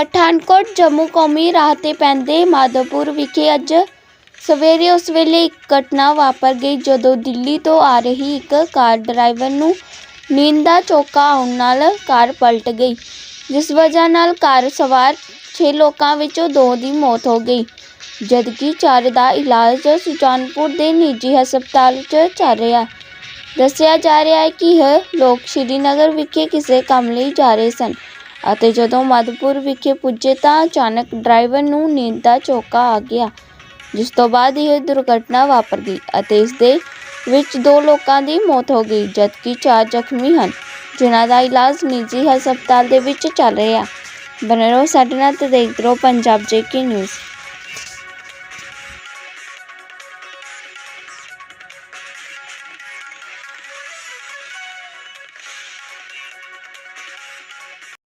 ਪਠਾਨਕੋਟ, ਜੰਮੂ ਕੌਮੀ ਰਾਹ ਤੇ ਪੈਂਦੇ ਮਾਧੋਪੁਰ ਵਿਖੇ ਅੱਜ ਸਵੇਰੇ ਉਸ ਵੇਲੇ ਇੱਕ ਘਟਨਾ ਵਾਪਰ ਗਈ ਜਦੋਂ ਦਿੱਲੀ ਤੋਂ ਆ ਰਹੀ ਇੱਕ ਕਾਰ ਡਰਾਈਵਰ ਨੂੰ ਨੀਂਦ ਦਾ ਝੋਕਾ ਆਉਣ ਨਾਲ ਕਾਰ ਪਲਟ ਗਈ, ਜਿਸ ਵਜ੍ਹਾ ਨਾਲ ਕਾਰ ਸਵਾਰ 6 ਲੋਕਾਂ ਵਿੱਚੋਂ ਦੋ ਦੀ ਮੌਤ ਹੋ ਗਈ। ਜਦਕਿ ਚਾਰ ਦਾ ਇਲਾਜ ਸੁਜਾਨਪੁਰ ਦੇ ਨਿੱਜੀ ਹਸਪਤਾਲ 'ਚ ਚੱਲ ਰਿਹਾ, ਦੱਸਿਆ ਜਾ ਰਿਹਾ ਹੈ ਕਿ ਇਹ ਲੋਕ ਸ਼੍ਰੀਨਗਰ ਵਿਖੇ ਕਿਸੇ ਕੰਮ ਲਈ ਜਾ ਰਹੇ ਸਨ। ਅਤੇ ਜਦੋਂ ਮਧਪੁਰ ਵਿਖੇ ਪੁੱਜੇ ਤਾਂ ਅਚਾਨਕ ਡਰਾਈਵਰ ਨੂੰ ਨੀਂਦ ਦਾ ਝੋਕਾ ਆ ਗਿਆ, ਜਿਸ ਤੋਂ ਬਾਅਦ ਇਹ ਦੁਰਘਟਨਾ ਵਾਪਰ ਗਈ ਅਤੇ ਇਸ ਦੇ ਵਿੱਚ ਦੋ ਲੋਕਾਂ ਦੀ ਮੌਤ ਹੋ ਗਈ, ਜਦਕਿ ਚਾਰ ਜ਼ਖਮੀ ਹਨ, ਜਿਨ੍ਹਾਂ ਦਾ ਇਲਾਜ ਨਿੱਜੀ ਹਸਪਤਾਲ ਦੇ ਵਿੱਚ ਚੱਲ ਰਿਹਾ। ਬਨੇ ਰਹੋ ਸਾਡੇ ਨਾਲ ਤੇ ਦੇਖਦੇ ਰਹੋ, ਪੰਜਾਬ ਜੇਕੇ ਨਿਊਜ਼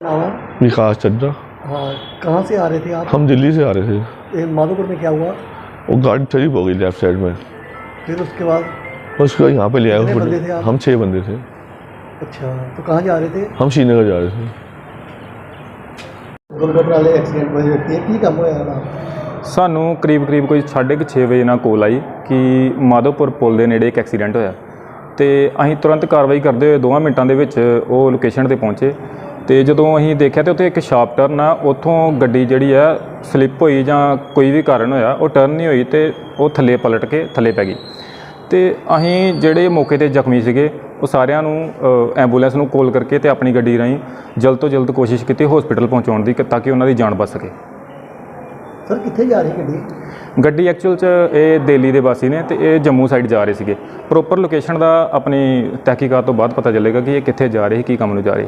नाम है विकास चड्डा हाँ कहाँ से आ रहे थे आप हम दिल्ली से आ रहे थे ये माधोपुर में क्या हुआ वो गाड़ी ट्रिप हो गई लेफ्ट साइड में फिर उसके बाद उसका यहाँ पे ले आए कितने वो बंदे थे आप? हम छः बंदे थे अच्छा तो कहाँ जा रहे थे हम श्रीनगर जा रहे थे ਦੁਰਘਟਨਾ ਵਾਲੇ ਐਕਸੀਡੈਂਟ ਹੋਏ ਵਿਅਕਤੀ ਹੈ ਕੀ ਕੰਮ ਹੋਇਆ ਨਾ ਸਾਨੂੰ ਕਰੀਬ ਕਰੀਬ ਕੋਈ 6:30 ਵਜੇ ਨਾਲ ਕੋਲ ਆਈ ਕਿ ਮਾਧੋਪੁਰ ਪੁਲ ਦੇ ਨੇੜੇ ਇੱਕ ਐਕਸੀਡੈਂਟ ਹੋਇਆ ਤੇ ਅਸੀਂ ਤੁਰੰਤ ਕਾਰਵਾਈ ਕਰਦੇ ਹੋਏ 2 ਮਿੰਟਾਂ ਦੇ ਵਿੱਚ ਉਹ ਲੋਕੇਸ਼ਨ ਤੇ ਪਹੁੰਚੇ ਤੇ ਜਦੋਂ ਅਸੀਂ ਦੇਖਿਆ ਤੇ ਉੱਥੇ ਇੱਕ ਸ਼ਾਰਪ ਟਰਨ ਆ ਉੱਥੋਂ ਗੱਡੀ ਜਿਹੜੀ ਆ ਸਲਿੱਪ ਹੋਈ ਜਾਂ ਕੋਈ ਵੀ ਕਾਰਨ ਹੋਇਆ ਉਹ ਟਰਨ ਨਹੀਂ ਹੋਈ ਤੇ ਉਹ ਥੱਲੇ ਪਲਟ ਕੇ ਥੱਲੇ ਪੈ ਗਈ। ਤੇ ਅਸੀਂ ਜਿਹੜੇ ਮੌਕੇ ਤੇ ਜ਼ਖਮੀ ਸੀਗੇ ਉਹ ਸਾਰਿਆਂ ਨੂੰ ਐਂਬੂਲੈਂਸ ਨੂੰ ਕਾਲ ਕਰਕੇ ਤੇ ਆਪਣੀ ਗੱਡੀ ਰਾਹੀਂ ਜਲਦ ਤੋਂ ਜਲਦ ਕੋਸ਼ਿਸ਼ ਕੀਤੀ ਹਸਪੀਟਲ ਪਹੁੰਚਾਉਣ ਦੀ ਤਾਂ ਕਿ ਉਹਨਾਂ ਦੀ ਜਾਨ ਬਚ ਸਕੇ। ਸਰ ਕਿੱਥੇ ਜਾ ਰਹੀ ਗੱਡੀ? ਗੱਡੀ ਐਕਚੁਅਲ ਚ ਇਹ ਦਿੱਲੀ ਦੇ ਵਾਸੀ ਨੇ ਤੇ ਇਹ ਜੰਮੂ ਸਾਈਡ ਜਾ ਰਹੇ ਸੀਗੇ। ਪ੍ਰੋਪਰ ਲੋਕੇਸ਼ਨ ਦਾ ਆਪਣੀ ਤਹਿਕੀਕਾਤ ਤੋਂ ਬਾਅਦ ਪਤਾ ਚੱਲੇਗਾ ਕਿ ਇਹ ਕਿੱਥੇ ਜਾ ਰਹੇ ਸੀ ਕੀ ਕੰਮ ਨੂੰ ਜਾ ਰਹੇ।